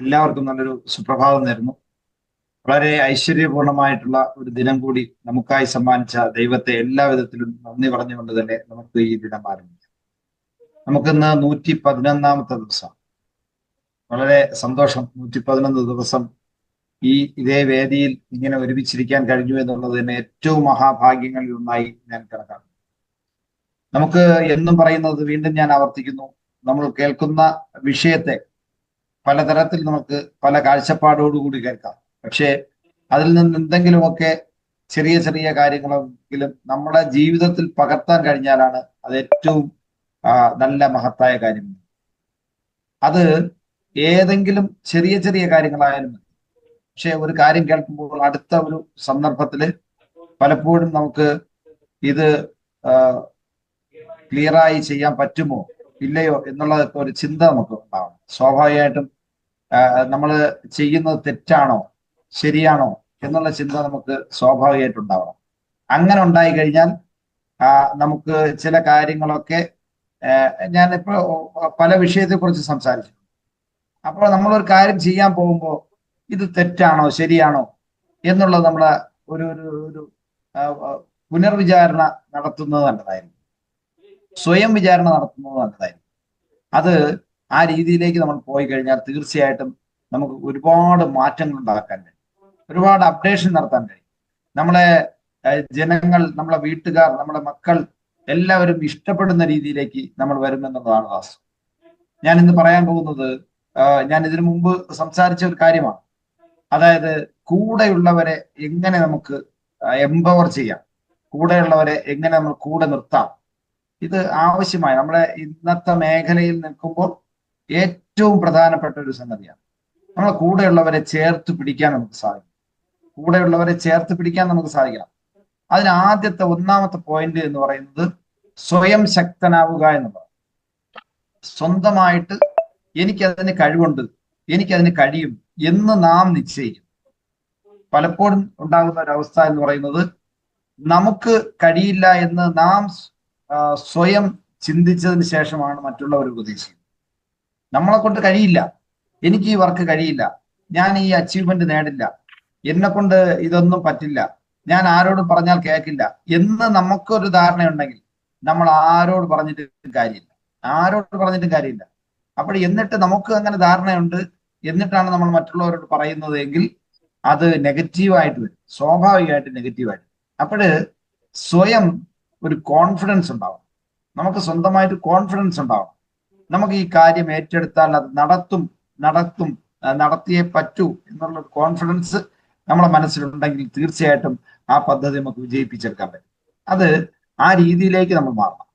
എല്ലാവർക്കും നല്ലൊരു സുപ്രഭാതം നേരുന്നു. വളരെ ഐശ്വര്യപൂർണമായിട്ടുള്ള ഒരു ദിനം കൂടി നമുക്കായി സമ്മാനിച്ച ദൈവത്തെ എല്ലാ വിധത്തിലും നന്ദി പറഞ്ഞുകൊണ്ട് തന്നെ നമുക്ക് ഈ ദിനം ആരംഭിക്കാം. നമുക്കിന്ന് നൂറ്റി പതിനൊന്നാമത്തെ ദിവസം. വളരെ സന്തോഷം. നൂറ്റി പതിനൊന്ന് ദിവസം ഈ ഇതേ വേദിയിൽ ഇങ്ങനെ ഒരുമിച്ചിരിക്കാൻ കഴിഞ്ഞു എന്നുള്ളത് തന്നെ ഏറ്റവും മഹാഭാഗ്യങ്ങളിൽ ഒന്നായി ഞാൻ കണക്കാക്കുന്നു. നമുക്ക് എന്നും പറയുന്നത് വീണ്ടും ഞാൻ ആവർത്തിക്കുന്നു. നമ്മൾ കേൾക്കുന്ന വിഷയത്തെ പലതരത്തിൽ നമുക്ക് പല കാഴ്ചപ്പാടോടുകൂടി കേൾക്കാം. പക്ഷേ അതിൽ നിന്ന് എന്തെങ്കിലുമൊക്കെ ചെറിയ ചെറിയ കാര്യങ്ങളെങ്കിലും നമ്മുടെ ജീവിതത്തിൽ പകർത്താൻ കഴിഞ്ഞാലാണ് അത് ഏറ്റവും നല്ല മഹത്തായ കാര്യം. അത് ഏതെങ്കിലും ചെറിയ ചെറിയ കാര്യങ്ങളായാലും പക്ഷെ ഒരു കാര്യം കേൾക്കുമ്പോൾ അടുത്ത ഒരു സന്ദർഭത്തിൽ പലപ്പോഴും നമുക്ക് ഇത് ക്ലിയറായി ചെയ്യാൻ പറ്റുമോ? ഇല്ലയോ എന്നുള്ളതൊക്കെ ഒരു ചിന്ത നമുക്ക് ഉണ്ടാവണം. സ്വാഭാവികമായിട്ടും നമ്മൾ ചെയ്യുന്നത് തെറ്റാണോ? ശരിയാണോ? എന്നുള്ള ചിന്ത നമുക്ക് സ്വാഭാവികമായിട്ട് ഉണ്ടാവണം. അങ്ങനെ ഉണ്ടായി കഴിഞ്ഞാൽ നമുക്ക് ചില കാര്യങ്ങളൊക്കെ ഞാനിപ്പോ പല വിഷയത്തെ കുറിച്ച് സംസാരിച്ചു. അപ്പോൾ നമ്മളൊരു കാര്യം ചെയ്യാൻ പോകുമ്പോൾ ഇത് തെറ്റാണോ? ശരിയാണോ? എന്നുള്ളത് നമ്മളെ ഒരു ഒരു പുനർവിചാരണ നടത്തുന്നത് നല്ലതായിരിക്കും. സ്വയം വിചാരണ നടത്തുന്നത് നല്ലതായിരിക്കും. അത് ആ രീതിയിലേക്ക് നമ്മൾ പോയി കഴിഞ്ഞാൽ തീർച്ചയായിട്ടും നമുക്ക് ഒരുപാട് മാറ്റങ്ങൾ ഉണ്ടാക്കാൻ കഴിയും. ഒരുപാട് അപ്ഡേഷൻ നടത്താൻ കഴിയും. നമ്മളെ ജനങ്ങൾ നമ്മളെ വീട്ടുകാർ നമ്മുടെ മക്കൾ എല്ലാവരും ഇഷ്ടപ്പെടുന്ന രീതിയിലേക്ക് നമ്മൾ വരുമെന്നുള്ളതാണ് വാസ്തവം ഞാൻ ഇന്ന് പറയാൻ പോകുന്നത് ഞാൻ ഇതിനു മുമ്പ് സംസാരിച്ച ഒരു കാര്യമാണ്. അതായത് കൂടെയുള്ളവരെ എങ്ങനെ നമുക്ക് എംപവർ ചെയ്യാം? കൂടെയുള്ളവരെ എങ്ങനെ നമ്മൾ കൂടെ നിർത്താം? ഇത് ആവശ്യമായി. നമ്മുടെ ഇന്നത്തെ മേഖലയിൽ നിൽക്കുമ്പോൾ ഏറ്റവും പ്രധാനപ്പെട്ട ഒരു സംഗതിയാണ്. നമ്മളെ കൂടെയുള്ളവരെ ചേർത്ത് പിടിക്കാൻ നമുക്ക് സാധിക്കും. കൂടെയുള്ളവരെ ചേർത്ത് പിടിക്കാൻ നമുക്ക് സാധിക്കണം. അതിന് ആദ്യത്തെ ഒന്നാമത്തെ പോയിന്റ് എന്ന് പറയുന്നത് സ്വയം ശക്തനാവുക എന്നുള്ളത് സ്വന്തമായിട്ട് എനിക്കതിന് കഴിവുണ്ട് എനിക്കതിന് കഴിയും എന്ന് നാം നിശ്ചയിക്കും. പലപ്പോഴും ഉണ്ടാകുന്ന ഒരവസ്ഥ എന്ന് പറയുന്നത് നമുക്ക് കഴിയില്ല എന്ന് നാം സ്വയം ചിന്തിച്ചതിന് ശേഷമാണ് മറ്റുള്ളവർ ഉപദേശിക്കുന്നത് നമ്മളെ കൊണ്ട് കഴിയില്ല. എനിക്ക് ഈ വർക്ക് കഴിയില്ല. ഞാൻ ഈ അച്ചീവ്മെന്റ് നേടില്ല. എന്നെ കൊണ്ട് ഇതൊന്നും പറ്റില്ല. ഞാൻ ആരോടും പറഞ്ഞാൽ കേൾക്കില്ല. എന്ന് നമുക്കൊരു ധാരണയുണ്ടെങ്കിൽ നമ്മൾ ആരോട് പറഞ്ഞിട്ട് കാര്യമില്ല. ആരോട് പറഞ്ഞിട്ടും കാര്യമില്ല. അപ്പോൾ എന്നിട്ട് നമുക്ക് അങ്ങനെ ധാരണയുണ്ട്. എന്നിട്ടാണ് നമ്മൾ മറ്റുള്ളവരോട് പറയുന്നത് എങ്കിൽ അത് നെഗറ്റീവായിട്ട് വരും. സ്വാഭാവികമായിട്ട് നെഗറ്റീവായിട്ട് അപ്പോഴ് സ്വയം ഒരു കോൺഫിഡൻസ് ഉണ്ടാവും നമുക്ക് സ്വന്തമായിട്ട് കോൺഫിഡൻസ് ഉണ്ടാവും നമുക്ക് ഈ കാര്യം ഏറ്റെടുത്താൽ അത് നടത്തും നടത്തും നടത്തിയേ പറ്റൂ എന്നുള്ള കോൺഫിഡൻസ് നമ്മുടെ മനസ്സിലുണ്ടെങ്കിൽ തീർച്ചയായിട്ടും ആ പദ്ധതി നമുക്ക് വിജയിപ്പിച്ചെടുക്കാൻ പറ്റും. അത് ആ രീതിയിലേക്ക് നമ്മൾ മാറണം.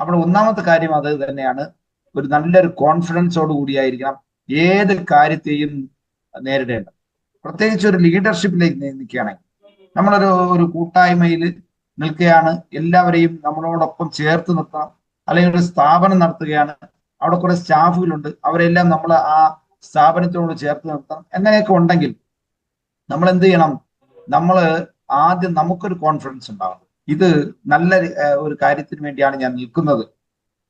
അപ്പോൾ ഒന്നാമത്തെ കാര്യം അത് തന്നെയാണ്. ഒരു നല്ലൊരു കോൺഫിഡൻസോട് കൂടിയായിരിക്കണം ഏത് കാര്യത്തെയും നേരിടേണ്ടത്. പ്രത്യേകിച്ച് ഒരു ലീഡർഷിപ്പിലേക്ക് നിൽക്കുകയാണെങ്കിൽ നമ്മളൊരു ഒരു കൂട്ടായ്മയിൽ നിൽക്കുകയാണ്. എല്ലാവരെയും നമ്മളോടൊപ്പം ചേർത്ത് നിർത്തണം. അല്ലെങ്കിൽ ഒരു സ്ഥാപനം നടത്തുകയാണ്. അവിടെ കുറെ സ്റ്റാഫുകളുണ്ട്. അവരെല്ലാം നമ്മൾ ആ സ്ഥാപനത്തോട് ചേർത്ത് നിർത്തണം. അങ്ങനെയൊക്കെ ഉണ്ടെങ്കിൽ നമ്മൾ എന്ത് ചെയ്യണം? നമ്മൾ ആദ്യം നമുക്കൊരു കോൺഫിഡൻസ് ഉണ്ടാവണം. ഇത് നല്ല ഒരു കാര്യത്തിന് വേണ്ടിയാണ് ഞാൻ നിൽക്കുന്നത്.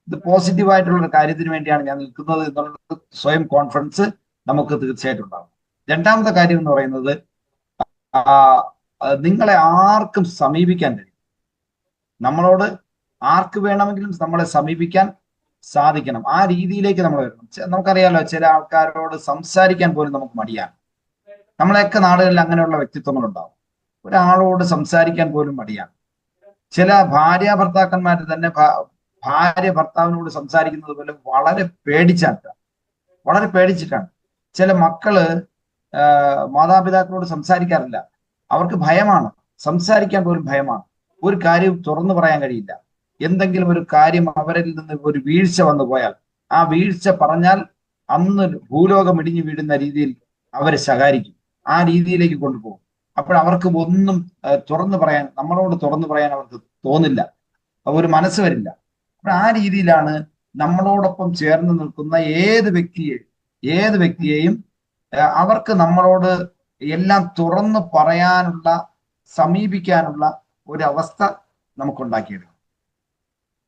ഇത് പോസിറ്റീവ് ആയിട്ടുള്ള ഒരു കാര്യത്തിന് വേണ്ടിയാണ് ഞാൻ നിൽക്കുന്നത് എന്നുള്ള സ്വയം കോൺഫിഡൻസ് നമുക്ക് തീർച്ചയായിട്ടും ഉണ്ടാവും രണ്ടാമത്തെ കാര്യം എന്ന് പറയുന്നത് നിങ്ങളെ ആർക്കും സമീപിക്കാൻ കഴിയും നമ്മളോട് ആർക്ക് വേണമെങ്കിലും നമ്മളെ സമീപിക്കാൻ സാധിക്കണം. ആ രീതിയിലേക്ക് നമ്മൾ വരണം. നമുക്കറിയാലോ ചില ആൾക്കാരോട് സംസാരിക്കാൻ പോലും നമുക്ക് മടിയാണ്. നമ്മളെയൊക്കെ നാടുകളിൽ അങ്ങനെയുള്ള വ്യക്തിത്വങ്ങൾ ഉണ്ടാവും ഒരാളോട് സംസാരിക്കാൻ പോലും മടിയാണ്. ചില ഭാര്യ ഭർത്താക്കന്മാർ തന്നെ ഭാര്യ ഭർത്താവിനോട് സംസാരിക്കുന്നത് പോലെ വളരെ പേടിച്ചാണ് വളരെ പേടിച്ചിട്ടാണ്. ചില മക്കൾ മാതാപിതാക്കളോട് സംസാരിക്കാറില്ല. അവർക്ക് ഭയമാണ്. സംസാരിക്കാൻ പോലും ഭയമാണ്. ഒരു കാര്യം തുറന്നു പറയാൻ കഴിയില്ല. എന്തെങ്കിലും ഒരു കാര്യം അവരിൽ നിന്ന് ഒരു വീഴ്ച വന്നു പോയാൽ ആ വീഴ്ച പറഞ്ഞാൽ അന്ന് ഭൂലോകം ഇടിഞ്ഞു വീഴുന്ന രീതിയിൽ അവരെ ശകാരിക്കും. ആ രീതിയിലേക്ക് കൊണ്ടുപോകും. അപ്പോൾ അവർക്ക് ഒന്നും തുറന്നു പറയാൻ നമ്മളോട് തുറന്നു പറയാൻ അവർക്ക് തോന്നില്ല. ഒരു മനസ്സ് വരില്ല. അപ്പോൾ ആ രീതിയിലാണ് നമ്മളോടൊപ്പം ചേർന്ന് നിൽക്കുന്ന ഏത് വ്യക്തിയെ ഏത് വ്യക്തിയെയും അവർക്ക് നമ്മളോട് എല്ലാം തുറന്നു പറയാനുള്ള സമീപിക്കാനുള്ള ഒരു അവസ്ഥ നമുക്കുണ്ടാക്കിയെടുക്കും.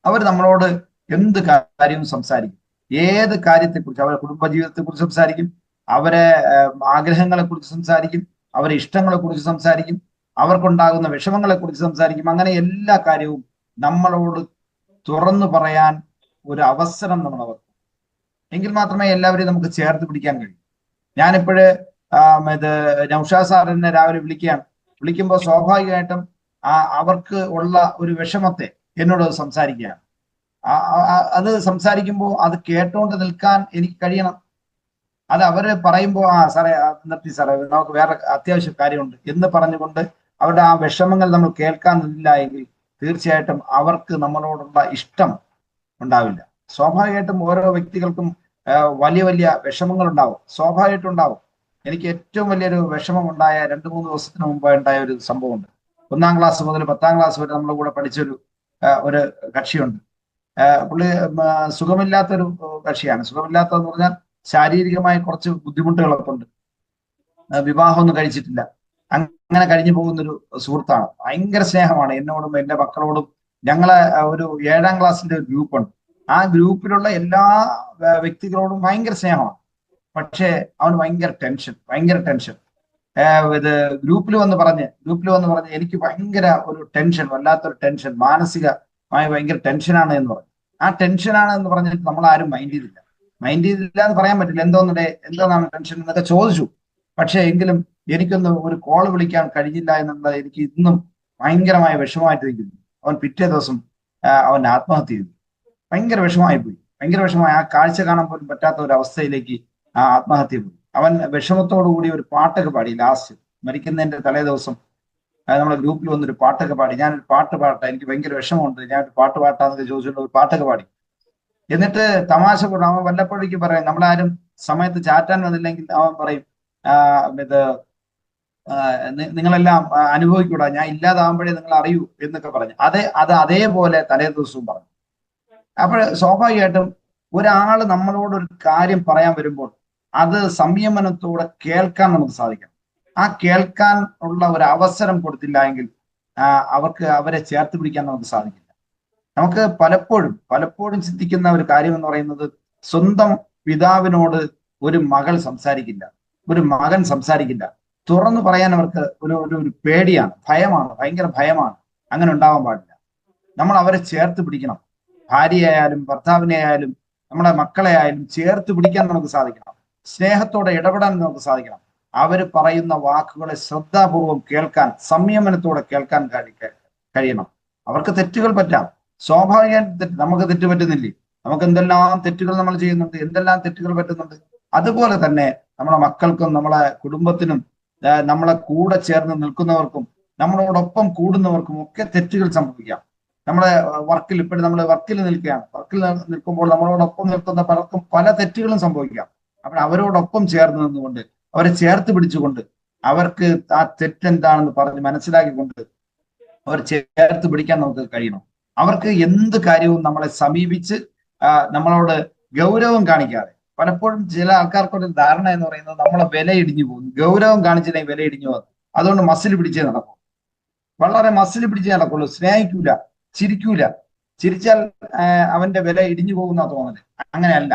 അവർ നമ്മളോട് എന്ത് കാര്യവും സംസാരിക്കും? ഏത് കാര്യത്തെക്കുറിച്ച്? അവരുടെ കുടുംബജീവിതത്തെക്കുറിച്ച് സംസാരിക്കും. അവരെ ആഗ്രഹങ്ങളെക്കുറിച്ച് സംസാരിക്കും. അവരെ ഇഷ്ടങ്ങളെക്കുറിച്ച് സംസാരിക്കും. അവർക്കുണ്ടാകുന്ന വിഷമങ്ങളെ കുറിച്ച് സംസാരിക്കും. അങ്ങനെ എല്ലാ കാര്യവും നമ്മളോട് തുറന്നു പറയാൻ ഒരു അവസരം നമ്മൾ അവർക്ക് എങ്കിൽ മാത്രമേ എല്ലാവരെയും നമുക്ക് ചേർത്ത് പിടിക്കാൻ കഴിയൂ. ഞാനിപ്പോഴ് ഇത് നൌഷാ സാറിനെ രാവിലെ വിളിക്കുകയാണ്. വിളിക്കുമ്പോൾ സ്വാഭാവികമായിട്ടും അവർക്ക് ഉള്ള ഒരു വിഷമത്തെ എന്നോട് സംസാരിക്കുകയാണ്. അത് സംസാരിക്കുമ്പോൾ അത് കേട്ടോണ്ട് നിൽക്കാൻ എനിക്ക് കഴിയണം. അത് അവർ പറയുമ്പോൾ ആ സാറേ നിർത്തി സാറേ നമുക്ക് വേറെ അത്യാവശ്യ കാര്യമുണ്ട്. എന്ന് പറഞ്ഞുകൊണ്ട് അവരുടെ ആ വിഷമങ്ങൾ നമ്മൾ കേൾക്കാൻ നിന്നില്ല എങ്കിൽ തീർച്ചയായിട്ടും അവർക്ക് നമ്മളോടുള്ള ഇഷ്ടം ഉണ്ടാവില്ല. സ്വാഭാവികമായിട്ടും ഓരോ വ്യക്തികൾക്കും വലിയ വലിയ വിഷമങ്ങൾ ഉണ്ടാവും സ്വാഭാവികമായിട്ടും ഉണ്ടാവും. എനിക്ക് ഏറ്റവും വലിയൊരു വിഷമം ഉണ്ടായ രണ്ട് മൂന്ന് ദിവസത്തിന് മുമ്പ് ഉണ്ടായ ഒരു സംഭവമുണ്ട്. ഒന്നാം ക്ലാസ് മുതൽ പത്താം ക്ലാസ് വരെ നമ്മുടെ കൂടെ പഠിച്ചൊരു ഒരു കക്ഷിയുണ്ട്. പുള്ളി സുഖമില്ലാത്തൊരു കക്ഷിയാണ്. സുഖമില്ലാത്തതെന്ന് പറഞ്ഞാൽ ശാരീരികമായി കുറച്ച് ബുദ്ധിമുട്ടുകളൊക്കെ ഉണ്ട് വിവാഹമൊന്നും കഴിച്ചിട്ടില്ല. അങ്ങനെ കഴിഞ്ഞു പോകുന്നൊരു സുഹൃത്താണ്. ഭയങ്കര സ്നേഹമാണ്. എന്നോടും എന്റെ മക്കളോടും ഞങ്ങളെ ഒരു ഏഴാം ക്ലാസ്സിന്റെ ഒരു ഗ്രൂപ്പുണ്ട്. ആ ഗ്രൂപ്പിലുള്ള എല്ലാ വ്യക്തികളോടും ഭയങ്കര സ്നേഹമാണ്. പക്ഷേ അവന് ഭയങ്കര ടെൻഷൻ ഭയങ്കര ടെൻഷൻ. ഇത് ഗ്രൂപ്പിൽ വന്ന് പറഞ്ഞ് ഗ്രൂപ്പിൽ വന്ന് പറഞ്ഞ് എനിക്ക് ഭയങ്കര ഒരു ടെൻഷൻ വല്ലാത്തൊരു ടെൻഷൻ മാനസികമായി ഭയങ്കര ടെൻഷനാണ് എന്ന് പറഞ്ഞു. ആ ടെൻഷനാണ് എന്ന് പറഞ്ഞിട്ട് നമ്മൾ ആരും മൈൻഡ് ചെയ്തില്ല. മൈൻഡ് ചെയ്തില്ല എന്ന് പറയാൻ പറ്റില്ല. എന്തോന്നുടെ എന്താണ് ടെൻഷൻ എന്നൊക്കെ ചോദിച്ചു. പക്ഷേ എങ്കിലും എനിക്കൊന്ന് ഒരു കോൾ വിളിക്കാൻ കഴിഞ്ഞില്ല എന്നുള്ളത് എനിക്ക് ഇന്നും ഭയങ്കരമായ വിഷമമായിട്ട് നിൽക്കുന്നു അവൻ പിറ്റേ ദിവസം അവൻ ആത്മഹത്യ ചെയ്തു. ഭയങ്കര വിഷമമായി പോയി ഭയങ്കര വിഷമമായി. ആ കാഴ്ച കാണാൻ പോലും പറ്റാത്ത ഒരു അവസ്ഥയിലേക്ക് ആ ആത്മഹത്യ പോയി. അവൻ വിഷമത്തോടു കൂടി ഒരു പാട്ടൊക്കെ പാടി ലാസ്റ്റ്. മരിക്കുന്നതിന്റെ തലേ ദിവസം നമ്മുടെ ഗ്രൂപ്പിൽ വന്നൊരു പാട്ടൊക്കെ പാടി. ഞാനൊരു പാട്ട് പാട്ടാ എനിക്ക് ഭയങ്കര വിഷമമുണ്ട്. ഞാൻ ഒരു പാട്ട് പാട്ടാന്നൊക്കെ ചോദിച്ചുകൊണ്ട് ഒരു പാട്ടൊക്കെ പാടി. എന്നിട്ട് തമാശ കൂടും അവൻ വല്ലപ്പോഴേക്ക് പറയും നമ്മളാരും സമയത്ത് ചാറ്റാൻ വന്നില്ലെങ്കിൽ അവൻ പറയും ഇത് നിങ്ങളെല്ലാം അനുഭവിക്കൂടാ. ഞാൻ ഇല്ലാതാകുമ്പോഴേ നിങ്ങൾ അറിയൂ എന്നൊക്കെ പറഞ്ഞു. അതെ അത് അതേപോലെ തലേ ദിവസവും പറഞ്ഞു. അപ്പോൾ സ്വാഭാവികമായിട്ടും ഒരാൾ നമ്മളോട് ഒരു കാര്യം പറയാൻ വരുമ്പോൾ അത് സംയമനത്തോടെ കേൾക്കാൻ നമുക്ക് സാധിക്കണം. ആ കേൾക്കാൻ ഉള്ള ഒരു അവസരം കൊടുത്തില്ല എങ്കിൽ അവർക്ക് അവരെ ചേർത്ത് പിടിക്കാൻ നമുക്ക് സാധിക്കില്ല. നമുക്ക് പലപ്പോഴും പലപ്പോഴും ചിന്തിക്കുന്ന ഒരു കാര്യം എന്ന് പറയുന്നത് സ്വന്തം പിതാവിനോട് ഒരു മകൾ സംസാരിക്കില്ല. ഒരു മകൻ സംസാരിക്കില്ല. തുറന്നു പറയാൻ അവർക്ക് ഒരു ഒരു ഒരു പേടിയാണ്. ഭയമാണ് ഭയങ്കര ഭയമാണ്. അങ്ങനെ ഉണ്ടാവാൻ പാടില്ല. നമ്മൾ അവരെ ചേർത്ത് പിടിക്കണം. ഭാര്യയായാലും ഭർത്താവിനെ ആയാലും നമ്മുടെ മക്കളെ ആയാലും ചേർത്ത് പിടിക്കാൻ നമുക്ക് സാധിക്കണം. സ്നേഹത്തോടെ ഇടപെടാൻ നമുക്ക് സാധിക്കണം. അവർ പറയുന്ന വാക്കുകളെ ശ്രദ്ധാപൂർവം കേൾക്കാൻ സംയമനത്തോടെ കേൾക്കാൻ കഴിയണം. അവർക്ക് തെറ്റുകൾ പറ്റാം. സ്വാഭാവികമായിട്ട് തെറ്റ് നമുക്ക് തെറ്റ് പറ്റുന്നില്ലേ? നമുക്ക് എന്തെല്ലാം തെറ്റുകൾ നമ്മൾ ചെയ്യുന്നുണ്ട്? എന്തെല്ലാം തെറ്റുകൾ പറ്റുന്നുണ്ട്? അതുപോലെ തന്നെ നമ്മളെ മക്കൾക്കും നമ്മളെ കുടുംബത്തിനും നമ്മളെ കൂടെ ചേർന്ന് നിൽക്കുന്നവർക്കും നമ്മളോടൊപ്പം കൂടുന്നവർക്കും ഒക്കെ തെറ്റുകൾ സംഭവിക്കാം. നമ്മളെ വർക്കിൽ ഇപ്പോഴും നമ്മൾ വർക്കിൽ നിൽക്കുകയാണ്. വർക്കിൽ നിൽക്കുമ്പോൾ നമ്മളോടൊപ്പം നിൽക്കുന്ന പലർക്കും പല തെറ്റുകളും സംഭവിക്കാം. അപ്പോൾ അവരോടൊപ്പം ചേർന്ന് നിന്നുകൊണ്ട് അവരെ ചേർത്ത് പിടിച്ചുകൊണ്ട് അവർക്ക് ആ തെറ്റെന്താണെന്ന് പറഞ്ഞ് മനസ്സിലാക്കിക്കൊണ്ട് അവർ ചേർത്ത് പിടിക്കാൻ നമുക്ക് കഴിയണം. അവർക്ക് എന്ത് കാര്യവും നമ്മളെ സമീപിച്ച് നമ്മളോട് ഗൗരവം കാണിക്കാതെ. പലപ്പോഴും ചില ആൾക്കാർക്കൊരു ധാരണ എന്ന് പറയുന്നത് നമ്മളെ വില ഇടിഞ്ഞു പോകും ഗൗരവം കാണിച്ചില്ലെങ്കിൽ വില ഇടിഞ്ഞു പോകും അതുകൊണ്ട് മസിൽ പിടിച്ചേ നടക്കും. വളരെ മസിൽ പിടിച്ചേ നടക്കുള്ളൂ. സ്നേഹിക്കൂല ചിരിക്കൂല. ചിരിച്ചാൽ അവന്റെ വില ഇടിഞ്ഞു പോകുന്ന തോന്നൽ. അങ്ങനെയല്ല.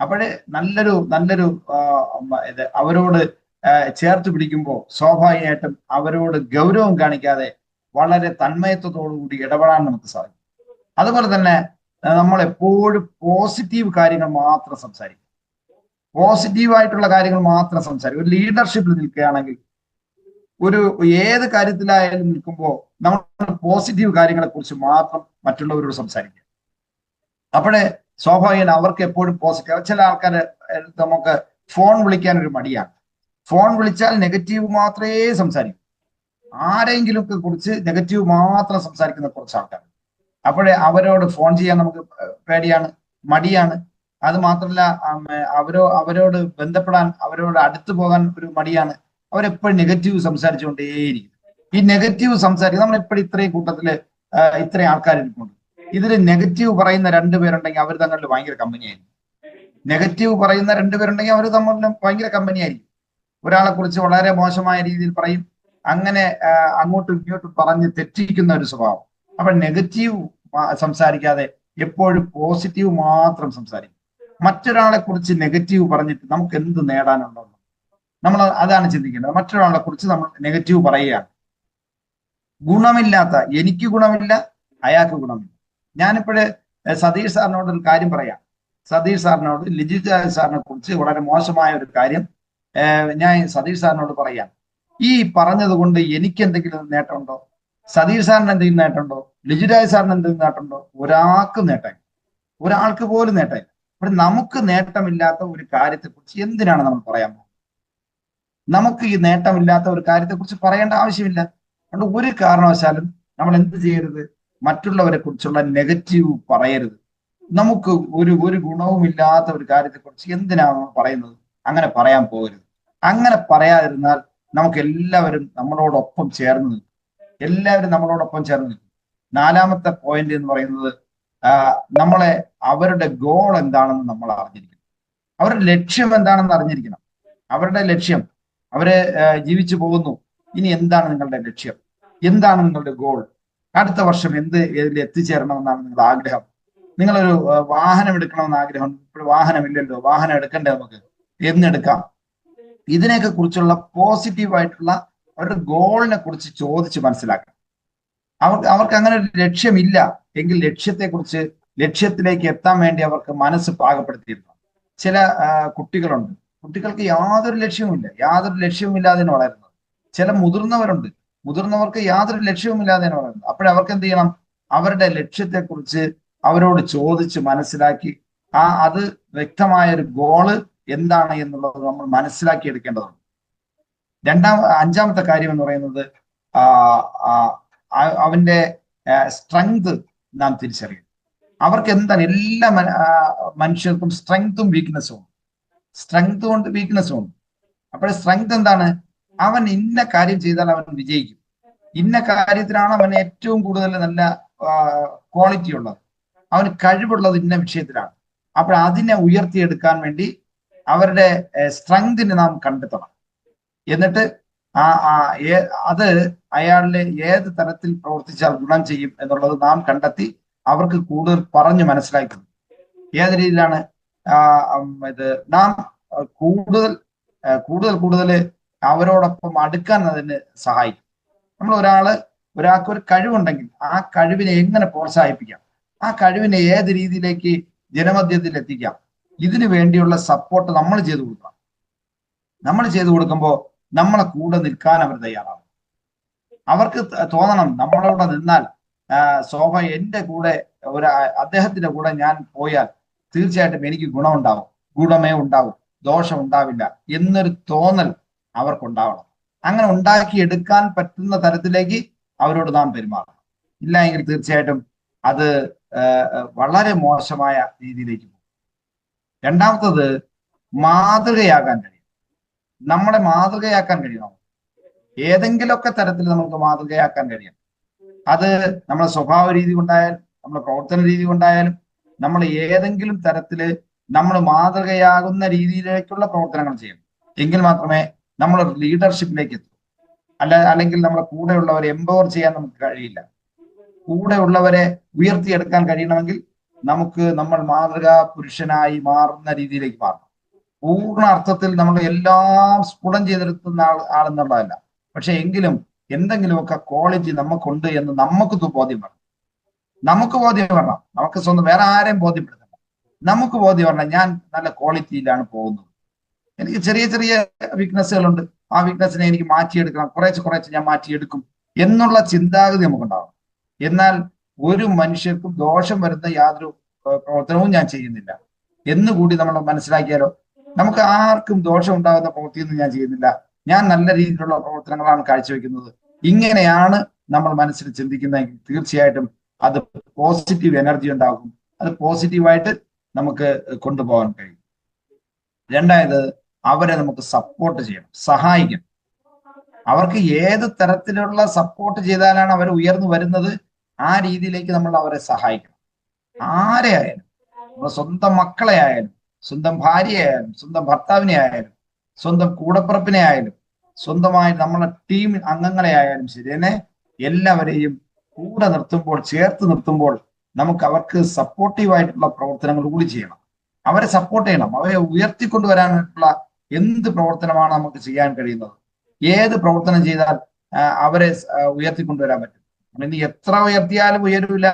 അപ്പോഴേ നല്ലൊരു നല്ലൊരു ഇത് അവരോട് ചേർത്ത് പിടിക്കുമ്പോൾ സ്വാഭാവികമായിട്ടും അവരോട് ഗൗരവം കാണിക്കാതെ വളരെ തന്മയത്വത്തോടുകൂടി ഇടപെടാൻ നമുക്ക് സാധിക്കും. അതുപോലെ തന്നെ നമ്മൾ എപ്പോഴും പോസിറ്റീവ് കാര്യങ്ങൾ മാത്രം സംസാരിക്കും. പോസിറ്റീവ് ആയിട്ടുള്ള കാര്യങ്ങൾ മാത്രം സംസാരിക്കും. ഒരു ലീഡർഷിപ്പിൽ നിൽക്കുകയാണെങ്കിൽ ഒരു ഏത് കാര്യത്തിലായാലും നിൽക്കുമ്പോൾ നമ്മൾ പോസിറ്റീവ് കാര്യങ്ങളെ കുറിച്ച് മാത്രം മറ്റുള്ളവരോട് സംസാരിക്കുക. അപ്പോഴേ സ്വാഭാവികം അവർക്ക് എപ്പോഴും പോസിറ്റീവ് ചില ആൾക്കാർ നമുക്ക് ഫോൺ വിളിക്കാൻ ഒരു മടിയാണ്. ഫോൺ വിളിച്ചാൽ നെഗറ്റീവ് മാത്രമേ സംസാരിക്കൂ. ആരെങ്കിലും ഒക്കെ കുറിച്ച് നെഗറ്റീവ് മാത്രം സംസാരിക്കുന്ന കുറച്ച് ആൾക്കാർ അപ്പോഴേ അവരോട് ഫോൺ ചെയ്യാൻ നമുക്ക് പേടിയാണ് മടിയാണ്. അത് മാത്രമല്ല അവരോ അവരോട് ബന്ധപ്പെടാൻ അവരോട് അടുത്തു പോകാൻ ഒരു മടിയാണ്. അവരെപ്പോഴും നെഗറ്റീവ് സംസാരിച്ചുകൊണ്ടേയിരിക്കും. ഈ നെഗറ്റീവ് സംസാരിക്കും നമ്മൾ എപ്പോഴും ഇത്രയും കൂട്ടത്തിൽ ഇത്രയും ആൾക്കാർ ഇരിപ്പുണ്ട് ഇതിൽ നെഗറ്റീവ് പറയുന്ന രണ്ടുപേരുണ്ടെങ്കിൽ അവർ തങ്ങളിൽ ഭയങ്കര കമ്പനിയായിരിക്കും നെഗറ്റീവ് പറയുന്ന രണ്ടുപേരുണ്ടെങ്കിൽ അവർ തമ്മിൽ ഭയങ്കര കമ്പനിയായിരിക്കും ഒരാളെ കുറിച്ച് വളരെ മോശമായ രീതിയിൽ പറയും. അങ്ങനെ അങ്ങോട്ടും ഇങ്ങോട്ടും പറഞ്ഞ് തെറ്റിക്കുന്ന ഒരു സ്വഭാവം. അപ്പൊ നെഗറ്റീവ് സംസാരിക്കാതെ എപ്പോഴും പോസിറ്റീവ് മാത്രം സംസാരിക്കും. മറ്റൊരാളെ കുറിച്ച് നെഗറ്റീവ് പറഞ്ഞിട്ട് നമുക്ക് എന്ത് നേടാനുണ്ടോ? നമ്മൾ അതാണ് ചിന്തിക്കേണ്ടത്. മറ്റൊരാളെ കുറിച്ച് നമ്മൾ നെഗറ്റീവ് പറയുകയാണ്. ഗുണമില്ലാത്ത എനിക്ക് ഗുണമില്ല അയാൾക്ക് ഗുണമില്ല. ഞാനിപ്പോഴ് സതീഷ് സാറിനോട് ഒരു കാര്യം പറയാം. സതീഷ് സാറിനോട് ലിജിത് സാറിനെ കുറിച്ച് വളരെ മോശമായ ഒരു കാര്യം ഞാൻ സതീഷ് സാറിനോട് പറയാം. ഈ പറഞ്ഞത് കൊണ്ട് എനിക്ക് എന്തെങ്കിലും നേട്ടമുണ്ടോ? സതീഷ് സാറിന് എന്തെങ്കിലും നേട്ടമുണ്ടോ? ലിജുരാജ് സാറിന് എന്തെങ്കിലും നേട്ടമുണ്ടോ? ഒരാൾക്കും നേട്ടമില്ല. ഒരാൾക്ക് പോലും നേട്ടമില്ല. ഇവിടെ നമുക്ക് നേട്ടമില്ലാത്ത ഒരു കാര്യത്തെക്കുറിച്ച് എന്തിനാണ് നമ്മൾ പറയാൻ പോകുന്നത്? നമുക്ക് ഈ നേട്ടമില്ലാത്ത ഒരു കാര്യത്തെക്കുറിച്ച് പറയേണ്ട ആവശ്യമില്ല. അതുകൊണ്ട് ഒരു കാരണവശാലും നമ്മൾ എന്ത് ചെയ്യരുത്? മറ്റുള്ളവരെ കുറിച്ചുള്ള നെഗറ്റീവ് പറയരുത്. നമുക്ക് ഒരു ഒരു ഗുണവുമില്ലാത്ത ഒരു കാര്യത്തെക്കുറിച്ച് എന്തിനാണ് നമ്മൾ പറയുന്നത്? അങ്ങനെ പറയാൻ പോകരുത്. അങ്ങനെ പറയാതിരുന്നാൽ നമുക്ക് എല്ലാവരും നമ്മളോടൊപ്പം ചേർന്ന് നിൽക്കും. എല്ലാവരും നമ്മളോടൊപ്പം ചേർന്ന് നിൽക്കും. നാലാമത്തെ പോയിന്റ് എന്ന് പറയുന്നത് നമ്മളെ അവരുടെ ഗോൾ എന്താണെന്ന് നമ്മൾ അറിഞ്ഞിരിക്കണം. അവരുടെ ലക്ഷ്യം എന്താണെന്ന് അറിഞ്ഞിരിക്കണം. അവരുടെ ലക്ഷ്യം അവർ ജീവിച്ചു പോകുന്നു. ഇനി എന്താണ് നിങ്ങളുടെ ലക്ഷ്യം? എന്താണ് നിങ്ങളുടെ ഗോൾ അടുത്ത വർഷം എന്ത് ഇതിൽ എത്തിച്ചേരണമെന്നാണ് നിങ്ങളുടെ ആഗ്രഹം? നിങ്ങളൊരു വാഹനം എടുക്കണമെന്ന് ആഗ്രഹം ഇപ്പോൾ വാഹനമില്ലല്ലോ. വാഹനം എടുക്കണ്ടേ നമുക്ക്? എന്നെടുക്കാം. ഇതിനെയൊക്കെ കുറിച്ചുള്ള പോസിറ്റീവ് ആയിട്ടുള്ള അവരുടെ ഗോളിനെ കുറിച്ച് ചോദിച്ച് മനസ്സിലാക്കണം. അവർക്ക് അവർക്ക് അങ്ങനെ ഒരു ലക്ഷ്യമില്ല. എങ്കിൽ ലക്ഷ്യത്തെക്കുറിച്ച് ലക്ഷ്യത്തിലേക്ക് എത്താൻ വേണ്ടി അവർക്ക് മനസ്സ് പാകപ്പെടുത്തിയിരുന്നു. ചില കുട്ടികളുണ്ട്. കുട്ടികൾക്ക് യാതൊരു ലക്ഷ്യവുമില്ല. യാതൊരു ലക്ഷ്യവുമില്ലാതെയാണ് വളരുന്നത്. ചില മുതിർന്നവരുണ്ട്. മുതിർന്നവർക്ക് യാതൊരു ലക്ഷ്യവുമില്ലാതെയാണ് പറയുന്നത് അപ്പോഴെ അവർക്ക് എന്ത് ചെയ്യണം? അവരുടെ ലക്ഷ്യത്തെക്കുറിച്ച് അവരോട് ചോദിച്ച് മനസ്സിലാക്കി ആ അത് വ്യക്തമായ ഒരു ഗോൾ എന്താണ് എന്നുള്ളത് നമ്മൾ മനസ്സിലാക്കി എടുക്കേണ്ടതുണ്ട്. രണ്ടാം അഞ്ചാമത്തെ കാര്യം എന്ന് പറയുന്നത് അവന്റെ സ്ട്രെങ്ത് നാം തിരിച്ചറിയും അവർക്ക് എന്താണ്? എല്ലാ മനുഷ്യർക്കും സ്ട്രെങ്ത്തും വീക്ക്നെസ്സും ഉണ്ട്. സ്ട്രെങ്ത് കൊണ്ട് വീക്ക്നെസ്സും ഉണ്ട്. അപ്പോൾ സ്ട്രെങ്ത് എന്താണ്? അവൻ ഇന്ന കാര്യം ചെയ്താൽ അവൻ വിജയിക്കും. ഇന്ന കാര്യത്തിലാണ് അവൻ ഏറ്റവും കൂടുതൽ നല്ല ക്വാളിറ്റി ഉള്ളത്. അവന് കഴിവുള്ളത് ഇന്ന വിഷയത്തിലാണ്. അപ്പോൾ അതിനെ ഉയർത്തിയെടുക്കാൻ വേണ്ടി അവരുടെ സ്ട്രെങ്തിനെ നാം കണ്ടെത്തണം. എന്നിട്ട് ആ അത് അയാളിലെ ഏത് തരത്തിൽ പ്രവർത്തിച്ചാൽ ഗുണം ചെയ്യും എന്നുള്ളത് നാം കണ്ടെത്തി അവർക്ക് കൂടുതൽ പറഞ്ഞു മനസ്സിലാക്കുന്നു ഏത് രീതിയിലാണ് ഇത് നാം കൂടുതൽ കൂടുതൽ കൂടുതൽ അവരോടൊപ്പം അടുക്കാൻ അതിന് സഹായിക്കും. നമ്മൾ ഒരാൾ ഒരാൾക്ക് ഒരു കഴിവുണ്ടെങ്കിൽ ആ കഴിവിനെ എങ്ങനെ പ്രോത്സാഹിപ്പിക്കാം? ആ കഴിവിനെ ഏത് രീതിയിലേക്ക് ജനമധ്യത്തിൽ എത്തിക്കാം? ഇതിനു വേണ്ടിയുള്ള സപ്പോർട്ട് നമ്മൾ ചെയ്തു കൊടുക്കണം. നമ്മൾ ചെയ്തു കൊടുക്കുമ്പോൾ നമ്മളെ കൂടെ നിൽക്കാൻ അവർ തയ്യാറാവും അവർക്ക് തോന്നണം നമ്മളവിടെ നിന്നാൽ ശോഭ എന്റെ കൂടെ ഒരു അദ്ദേഹത്തിന്റെ കൂടെ ഞാൻ പോയാൽ തീർച്ചയായിട്ടും എനിക്ക് ഗുണമുണ്ടാവും. ഗുണമേ ഉണ്ടാവും. ദോഷം ഉണ്ടാവില്ല. എന്നൊരു തോന്നൽ അവർക്കുണ്ടാവണം. അങ്ങനെ ഉണ്ടാക്കിയെടുക്കാൻ പറ്റുന്ന തരത്തിലേക്ക് അവരോട് നാം പെരുമാറണം. ഇല്ല എങ്കിൽ തീർച്ചയായിട്ടും അത് വളരെ മോശമായ രീതിയിലേക്ക് പോകും. രണ്ടാമത്തത് മാതൃകയാകാൻ കഴിയും. നമ്മളെ മാതൃകയാക്കാൻ കഴിയണം ഏതെങ്കിലുമൊക്കെ തരത്തിൽ നമുക്ക് മാതൃകയാക്കാൻ കഴിയണം അത് നമ്മുടെ സ്വഭാവ രീതി കൊണ്ടായാലും നമ്മുടെ പ്രവർത്തന രീതി കൊണ്ടായാലും നമ്മൾ ഏതെങ്കിലും തരത്തിൽ നമ്മൾ മാതൃകയാകുന്ന രീതിയിലേക്കുള്ള പ്രവർത്തനങ്ങൾ ചെയ്യണം. എങ്കിൽ മാത്രമേ നമ്മൾ ലീഡർഷിപ്പിലേക്ക് എത്തും. അല്ല അല്ലെങ്കിൽ നമ്മുടെ കൂടെയുള്ളവരെ എംപവർ ചെയ്യാൻ നമുക്ക് കഴിയില്ല. കൂടെ കൂടെയുള്ളവരെ ഉയർത്തിയെടുക്കാൻ കഴിയണമെങ്കിൽ നമുക്ക് നമ്മൾ മാതൃകാ പുരുഷനായി മാറുന്ന രീതിയിലേക്ക് മാറണം. പൂർണ അർത്ഥത്തിൽ നമ്മൾ എല്ലാം സ്ഫുടം ചെയ്തെടുത്തുന്ന ആൾ ആളെന്നുള്ളതല്ല. പക്ഷെ എങ്കിലും എന്തെങ്കിലുമൊക്കെ ക്വാളിറ്റി നമുക്കുണ്ട് എന്ന് നമുക്ക് ബോധ്യം വേണം നമുക്ക് ബോധ്യം വരണം. നമുക്ക് സ്വന്തം വേറെ ആരെയും ബോധ്യപ്പെടുത്തണം നമുക്ക് ബോധ്യം വരണം. ഞാൻ നല്ല ക്വാളിറ്റിയിലാണ് പോകുന്നത്. എനിക്ക് ചെറിയ ചെറിയ വീക്ക്നെസ്സുകളുണ്ട് ആ വീക്ക്നെസ്സിനെ എനിക്ക് മാറ്റിയെടുക്കണം. കുറേച്ച് കുറേച്ച് ഞാൻ മാറ്റിയെടുക്കും എന്നുള്ള ചിന്താഗതി നമുക്കുണ്ടാവണം. എന്നാൽ ഒരു മനുഷ്യർക്കും ദോഷം വരുന്ന യാതൊരു പ്രവർത്തനവും ഞാൻ ചെയ്യുന്നില്ല. എന്നുകൂടി നമ്മൾ മനസ്സിലാക്കിയാലോ? നമുക്ക് ആർക്കും ദോഷം ഉണ്ടാകുന്ന പ്രവൃത്തിയൊന്നും ഞാൻ ചെയ്യുന്നില്ല. ഞാൻ നല്ല രീതിയിലുള്ള പ്രവർത്തനങ്ങളാണ് കാഴ്ചവെക്കുന്നത്. ഇങ്ങനെയാണ് നമ്മൾ മനസ്സിൽ ചിന്തിക്കുന്നതെങ്കിൽ തീർച്ചയായിട്ടും അത് പോസിറ്റീവ് എനർജി ഉണ്ടാകും. അത് പോസിറ്റീവായിട്ട് നമുക്ക് കൊണ്ടുപോകാൻ കഴിയും. രണ്ടായത് അവരെ നമുക്ക് സപ്പോർട്ട് ചെയ്യണം സഹായിക്കണം. അവർക്ക് ഏത് തരത്തിലുള്ള സപ്പോർട്ട് ചെയ്താലാണ് അവർ ഉയർന്നു വരുന്നത്? ആ രീതിയിലേക്ക് നമ്മൾ അവരെ സഹായിക്കണം. ആരെ ആയാലും നമ്മുടെ സ്വന്തം മക്കളെ ആയാലും സ്വന്തം ഭാര്യയായാലും സ്വന്തം ഭർത്താവിനെ ആയാലും സ്വന്തം കൂടപ്പിറപ്പിനെ ആയാലും സ്വന്തമായി നമ്മളെ ടീം അംഗങ്ങളെ ആയാലും ശരി തന്നെ എല്ലാവരെയും കൂടെ നിർത്തുമ്പോൾ ചേർത്ത് നിർത്തുമ്പോൾ നമുക്ക് അവർക്ക് സപ്പോർട്ടീവ് ആയിട്ടുള്ള പ്രവർത്തനങ്ങൾ കൂടി ചെയ്യണം. അവരെ സപ്പോർട്ട് ചെയ്യണം. അവരെ ഉയർത്തിക്കൊണ്ടുവരാനായിട്ടുള്ള എന്ത് പ്രവർത്തനമാണ് നമുക്ക് ചെയ്യാൻ കഴിയുന്നത്? ഏത് പ്രവർത്തനം ചെയ്താൽ അവരെ ഉയർത്തിക്കൊണ്ടുവരാൻ പറ്റും? ഇനി എത്ര ഉയർത്തിയാലും ഉയരൂല.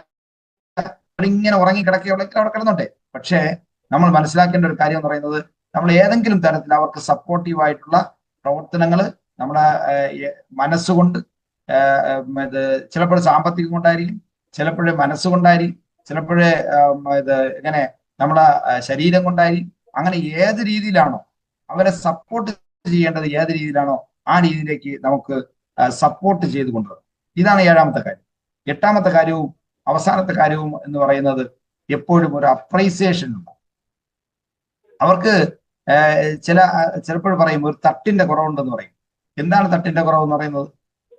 ഇങ്ങനെ ഉറങ്ങി കിടക്കുകയുള്ളെങ്കിൽ അവിടെ കിടന്നോട്ടെ. പക്ഷേ നമ്മൾ മനസ്സിലാക്കേണ്ട ഒരു കാര്യം എന്ന് പറയുന്നത് നമ്മൾ ഏതെങ്കിലും തരത്തിൽ അവർക്ക് സപ്പോർട്ടീവ് ആയിട്ടുള്ള പ്രവർത്തനങ്ങൾ നമ്മുടെ മനസ്സുകൊണ്ട് ഇത് ചിലപ്പോൾ സാമ്പത്തികം കൊണ്ടായിരിക്കും ചിലപ്പോഴേ മനസ്സുകൊണ്ടായിരിക്കും ചിലപ്പോഴേ ഇത് ഇങ്ങനെ നമ്മളെ ശരീരം കൊണ്ടായിരിക്കും. അങ്ങനെ ഏത് രീതിയിലാണോ അവരെ സപ്പോർട്ട് ചെയ്യേണ്ടത് ഏത് രീതിയിലാണോ ആ രീതിയിലേക്ക് നമുക്ക് സപ്പോർട്ട് ചെയ്ത് കൊണ്ടുവരണം. ഇതാണ് ഏഴാമത്തെ കാര്യം. എട്ടാമത്തെ കാര്യവും അവസാനത്തെ കാര്യവും എന്ന് പറയുന്നത് എപ്പോഴും ഒരു അപ്രൈസിയേഷൻ ഉണ്ട്. അവർക്ക് ചില ചിലപ്പോൾ പറയും ഒരു തട്ടിന്റെ കുറവുണ്ടെന്ന് പറയും. എന്താണ് തട്ടിന്റെ കുറവ് എന്ന് പറയുന്നത്?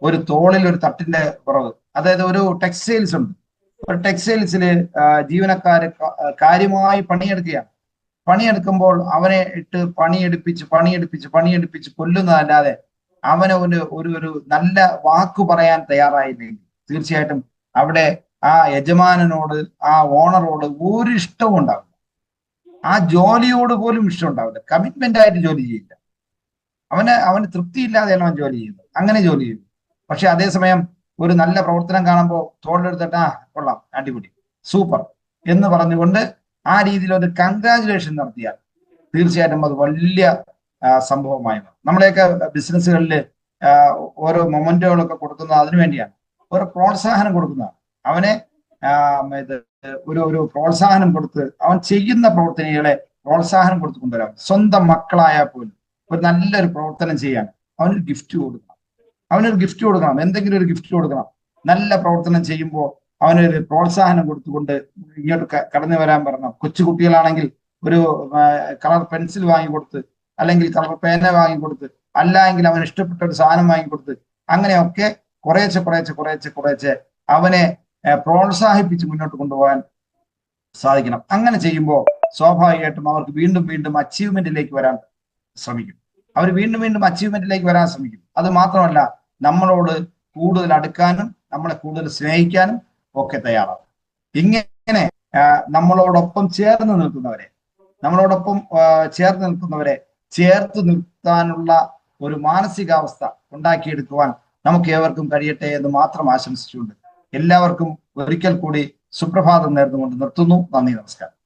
ഒരു തോളിൽ ഒരു തട്ടിന്റെ കുറവ്. അതായത് ഒരു ടെക്സ്റ്റൈൽസ് ഉണ്ട്. ഒരു ടെക്സ്റ്റൈൽസിൽ ജീവനക്കാര് ക- കാര്യമായി പണിയെടുക്കുകയാണ്. പണിയെടുക്കുമ്പോൾ അവനെ ഇട്ട് പണിയെടുപ്പിച്ച് പണിയെടുപ്പിച്ച് പണിയെടുപ്പിച്ച് കൊല്ലുന്നതല്ലാതെ അവന് ഒരു ഒരു ഒരു നല്ല വാക്ക് പറയാൻ തയ്യാറായില്ലെങ്കിൽ തീർച്ചയായിട്ടും അവിടെ ആ യജമാനനോട് ആ ഓണറോട് ഒരു ഇഷ്ടവും ഉണ്ടാവില്ല. ആ ജോലിയോട് പോലും ഇഷ്ടം ഉണ്ടാവില്ല. കമ്മിറ്റ്മെന്റ് ആയിട്ട് ജോലി ചെയ്യില്ല. അവന് അവന് തൃപ്തിയില്ലാതെയാണ് അവൻ ജോലി ചെയ്യുന്നത്. അങ്ങനെ ജോലി ചെയ്യുന്നു പക്ഷെ അതേസമയം ഒരു നല്ല പ്രവർത്തനം കാണുമ്പോൾ തോളിലെടുത്തിട്ട് കൊള്ളാം അടിപൊളി സൂപ്പർ എന്ന് പറഞ്ഞുകൊണ്ട് ആ രീതിയിൽ ഒരു കൺഗ്രാചുലേഷൻ നടത്തിയാൽ തീർച്ചയായിട്ടും അത് വലിയ സംഭവമായി മാറും. നമ്മളെയൊക്കെ ബിസിനസ്സുകളിൽ ഓരോ മൊമെന്റുകളൊക്കെ കൊടുക്കുന്നത് അതിനു വേണ്ടിയാണ്. ഒരു പ്രോത്സാഹനം കൊടുക്കുന്നതാണ്. അവനെ ഇത് ഒരു ഒരു പ്രോത്സാഹനം കൊടുത്ത് അവൻ ചെയ്യുന്ന പ്രവർത്തനങ്ങളെ പ്രോത്സാഹനം കൊടുത്ത് കൊണ്ടുവരാം. സ്വന്തം മക്കളായാൽ പോലും ഒരു നല്ലൊരു പ്രവർത്തനം ചെയ്യാൻ അവനൊരു ഗിഫ്റ്റ് കൊടുക്കണം. അവനൊരു ഗിഫ്റ്റ് കൊടുക്കണം. എന്തെങ്കിലും ഒരു ഗിഫ്റ്റ് കൊടുക്കണം. നല്ല പ്രവർത്തനം ചെയ്യുമ്പോൾ അവനൊരു പ്രോത്സാഹനം കൊടുത്തുകൊണ്ട് ഇങ്ങോട്ട് കടന്നു വരാൻ പറഞ്ഞു. കൊച്ചുകുട്ടികളാണെങ്കിൽ ഒരു കളർ പെൻസിൽ വാങ്ങിക്കൊടുത്ത് അല്ലെങ്കിൽ കളർ പേന വാങ്ങിക്കൊടുത്ത് അല്ല എങ്കിൽ അവൻ ഇഷ്ടപ്പെട്ട ഒരു സാധനം വാങ്ങിക്കൊടുത്ത് അങ്ങനെയൊക്കെ കുറേച്ചെ കുറേച്ചെ കുറേച്ചെ കുറേച്ചെ അവനെ പ്രോത്സാഹിപ്പിച്ച് മുന്നോട്ട് കൊണ്ടുപോകാൻ സാധിക്കണം. അങ്ങനെ ചെയ്യുമ്പോൾ സ്വാഭാവികമായിട്ടും അവർക്ക് വീണ്ടും വീണ്ടും അച്ചീവ്മെന്റിലേക്ക് വരാൻ ശ്രമിക്കും. അവർ വീണ്ടും വീണ്ടും അച്ചീവ്മെന്റിലേക്ക് വരാൻ ശ്രമിക്കും. അത് മാത്രമല്ല നമ്മളോട് കൂടുതൽ അടുക്കാനും നമ്മളെ കൂടുതൽ സ്നേഹിക്കാനും ഒക്കെ തയ്യാറാവും. ഇങ്ങനെ നമ്മളോടൊപ്പം ചേർന്ന് നിൽക്കുന്നവരെ നമ്മളോടൊപ്പം ചേർന്ന് നിൽക്കുന്നവരെ ചേർത്ത് നിർത്താനുള്ള ഒരു മാനസികാവസ്ഥ ഉണ്ടാക്കിയെടുക്കുവാൻ നമുക്ക് ഏവർക്കും കഴിയട്ടെ എന്ന് മാത്രം ആശംസിച്ചുകൊണ്ട് എല്ലാവർക്കും ഒരിക്കൽ കൂടി സുപ്രഭാതം നേർന്നുകൊണ്ട് നിർത്തുന്നു. നന്ദി നമസ്കാരം.